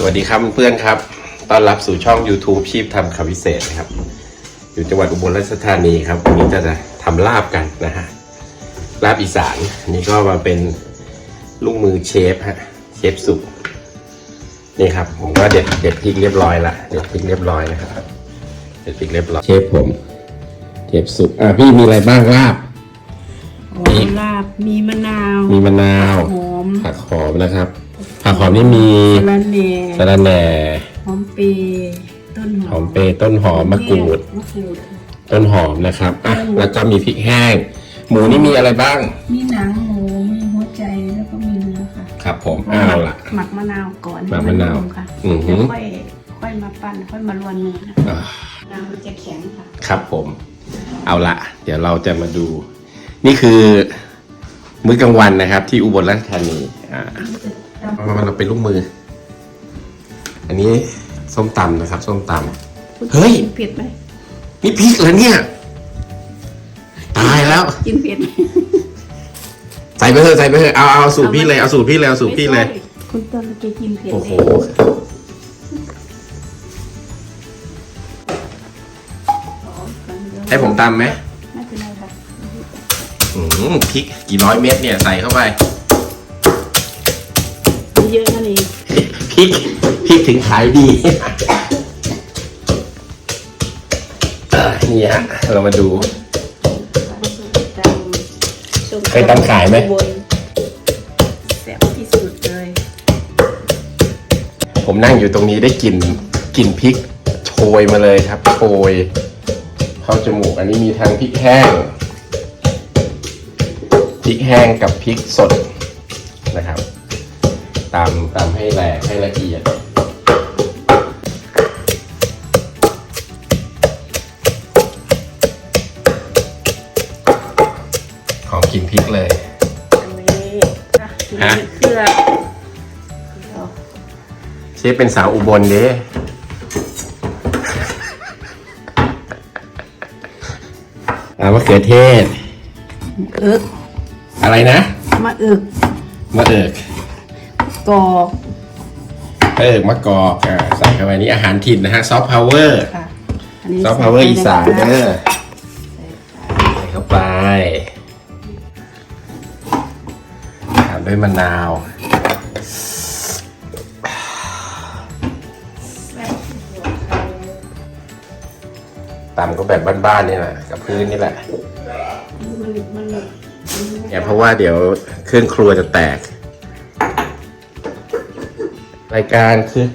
สวัสดีครับเพื่อนๆครับ ต้อนรับสู่ช่อง YouTube ชีพทำคำวิเศษนะครับ อยู่จังหวัดอุบลราชธานีครับ วันนี้จะจะทำลาบกันนะฮะ ลาบอีสานอันนี่ก็มาเป็นลูกมือเชฟฮะ เชฟสุกนี่ครับ ผมก็เด็ดเด็ดพริกเรียบร้อยละ เด็ดพริกเรียบร้อยนะครับ เด็ดพริกเรียบร้อย เชฟผม เชฟสุกอะพี่มีอะไรบ้างลาบ หอมลาบมีมะนาว มีมะนาว หอม ผักหอมนะครับ ผักหอมนี่มีสะระแหน่สะระแหน่หอมเปรย์ต้นหหออมมเปรย์ต้นหอมมะกรูด มะกรูด ต้นหอมนะครับอะแล้วก็มีพริกแห้ง หมูนี่มีอะไรบ้าง มีหนังหมูมีหัวใจแล้วก็มีเนื้อค่ะครับ ผมอ้าวล่ะ หมักมะนาวก่อนหมักมะนาวให้ค่ะอือหืแล้วอค่อยค่อยมาปั้นค่อยมารวนเนื้อนะอะน้ำมันจะแข็งค่ะ ครับผม เอาละเดี๋ยวเราจะมาดู นี่คือ มื้อกลางวันนะครับ ที่อุบลราชธานีอ่า มาเราเป็นลูกมือ อันนี้ส้มตำนะครับ ส้มตำเฮ้ยกินเผ็ดไหมนี่พริกเหรอเนี่ย ตายแล้ว กินเผ็ดไหมใส่ไปเถอะใส่ไปเถอะเอาเอาสูตรพี่เลยเอาสูตรพี่เลยเอาสูตรพี่เลยไม่ใช่คุณต้นแกกินเผ็ดโอ้โห ให้ผมตำไหมไม่เป็นไรค่ะ อืมพริกกี่ร้อยเม็ดเนี่ยใส่เข้าไปมี เยอะนั่นเองพริกพริกถึงขายดีเอ่อนี่ฮะเรามาดูเคยตำขายไหมแซ่บที่สุดเลย ผมนั่งอยู่ตรงนี้ได้กลิ่นกลิ่นพริกโชยมาเลยครับโชยเข้าจมูกอันนี้มีทั้งพริกแห้งพริกแห้งกับพริกสดนะครับ ตามตามให้แหลกให้ละเอียดหอมกลิ่นพริกเลย อันนี้อะฮะนี่เครื่องเอาเชฟเป็นสาวอุบลเด้อ่ามะเขือเทศ อึกอะไรนะมะอึก มะเอิก กอกมะเอิกมะกอกอ่าใส่เข้าไปนี่อาหารถิ่นนะฮะซอฟต์พาวเวอร์ค่ะอันนี้ซอฟต์พาวเวอร์อีสานใส่เด้ไปอใส่เข้าไปตามด้วยมะนาวตำก็แบบบ้านๆนี่แหละกับพื้นนี่แหละมันมันเนี่ยเพราะว่าเดี๋ยวเครื่องครัวจะแตก รายการคือ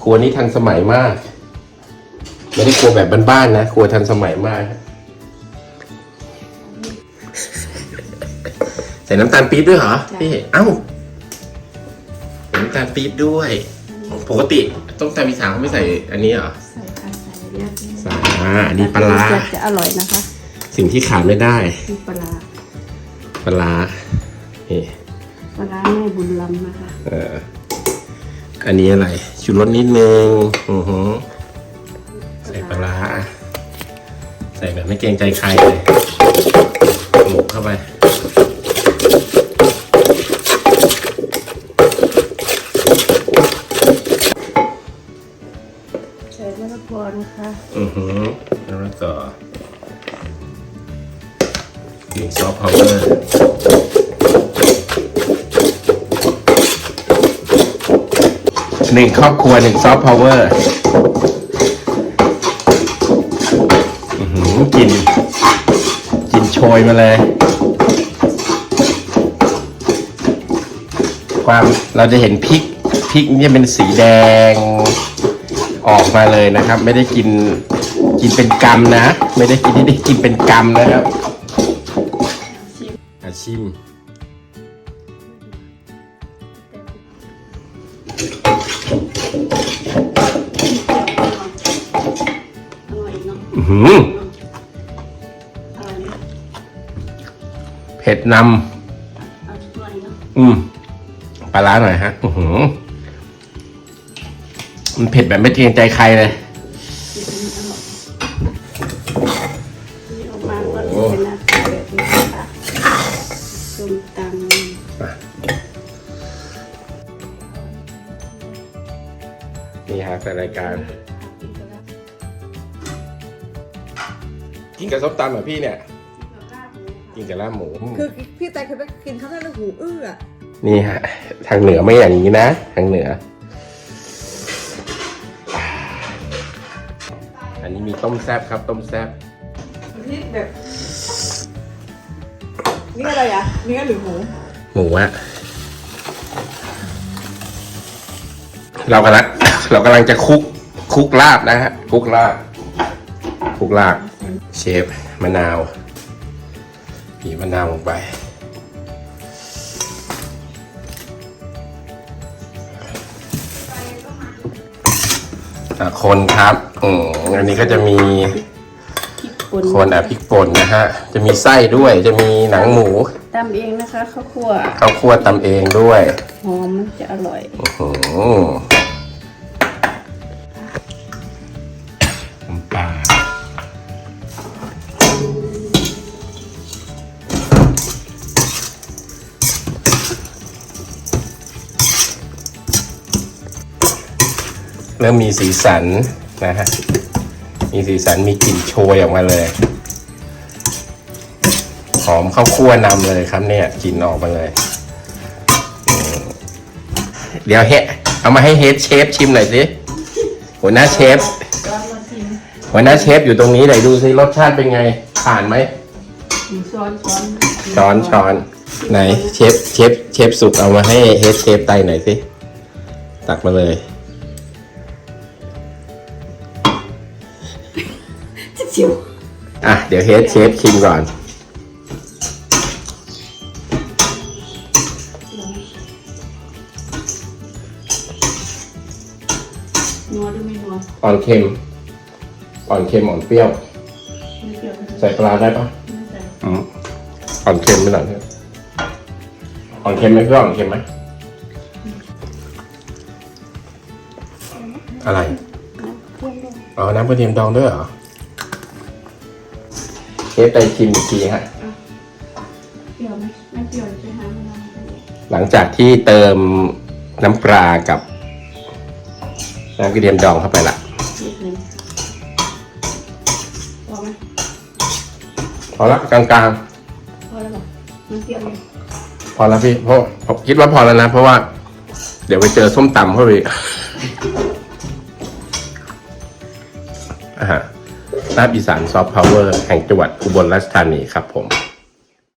ครัวนี้ทันสมัยมากไม่ได้ครัวแบบบ้านๆนะครัวทันสมัยมาก ใส่น้ำตาลปี๊บด้วยเหรอพี่เอ้าใส่น้ำตาลปี๊บด้วย ปกติต้มตำอีสานเขาไม่ใส่อันนี้เหรอใส่ค่ะใส่เยอะใส่อ่าอันนี้ปลาร้าจะจะอร่อยนะคะ สิ่งที่ขาดไม่ได้มีปลาร้าปลาร้านี่ปลาร้าแม่บุญลำนะคะ เออ อันนี้อะไรชูรสนิดนึงอือหือใส่ปลาร้าใส่แบบไม่เกรงใจใครเลยหมกเข้าไปใส่มะละกอนะคะอือหือแล้วก็หนึ่งซอฟต์พาวเวอร์ หนึ่งครอบครัวหนึ่งซอฟต์พาวเวอร์อือหือกิน กินโชยมาเลย ความเราจะเห็นพริกพริกเนี่ยเป็นสีแดงออกมาเลยนะครับ ไม่ได้กินกินเป็นกรรมนะ ไม่ได้กินที่ได้กินเป็นกรรมนะครับอาชิม หืออร่อยเนาะเผ็ดนเอาถ้วยเนาะำอืมปลาร้าหน่อยฮะอือหือมันเผ็ดแบบไม่เกรงใจใครเลยนี่ออกมาก็เป็นหน้าตาแบบนี้ค่ะส้มตำนี่ฮะแต่รายการ กินกับส้มตำเหรอพี่เนี่ย กินกับลาบหมู คือพี่แต่เคยไปกินข้าวหน้าแล้วหูอื้ออะนี่ฮะ ทางเหนือไม่อย่างนี้นะ ทางเหนือ อันนี้มีต้มแซบครับ ต้มแซบนี่แบบนี่อะไรอะเนื้อหรือหมูหมูอะเรากำลังเรากำลังจะคลุกคลุกลาบนะฮะคลุกลาบคลุกลาบ เชฟมะนาวบีบมะนาวลงไป คนครับอืมอันนี้ก็จะมีคนอะพริกป่นนะฮะ จะมีไส้ด้วยจะมีหนังหมูตำเองนะคะข้าวคั่วข้าวคั่วตำเองด้วยหอมมันจะอร่อย อือ เริ่มมีสีสันนะฮะ มีสีสันมีกลิ่นโชยออกมาเลย หอมข้าวคั่วนำเลยครับเนี่ยกลิ่นออกมาเลย เดี๋ยวเฮเอามาให้เฮดเชฟชิมหน่อยสิหัวหน้าเชฟหัวหน้าเชฟอยู่ตรงนี้ไหนดูสิรสชาติเป็นไงผ่านไหมช้อนช้อนช้อนช้อนไหนเชฟเชฟเชฟสุกเอามาให้เฮดเชฟไตหน่อยสิตักมาเลย จิ๋วอะ เดี๋ยวเฮดเชฟชิมก่อน นัวหรือไม่นัวอ่อนเค็ม อ่อนเค็มอ่อนเปรี้ยว ไม่เกี่ยวไม่ใส่ปลาได้ปะใส่อืมอ่อนเค็มไปหน่อยเถอะอ่อนเค็มไหมเพื่อนอ่อนเค็มไหมอะไรอ๋อ น้ำกระเทียมดองด้วยเหรอ เชฟไปชิมอีกทีฮะเกี่ยวไหมไม่เกี่ยวไปหามันเอาหลังจากที่เติมน้ำปลากับน้ำกระเทียมดองเข้าไปละนิดนึงพอไหมพอละกลางพอแล้วเหรอมันเกี่ยวไหมๆ พอแล้วพี่เพราะผมคิดว่าพอแล้วนะ เพราะว่า เดี๋ยวไปเจอส้มตำเข้าไปอีก อ่าฮะลาบอีสานซอฟต์พาวเวอร์แห่งจังหวัดอุบลราชธานีครับผม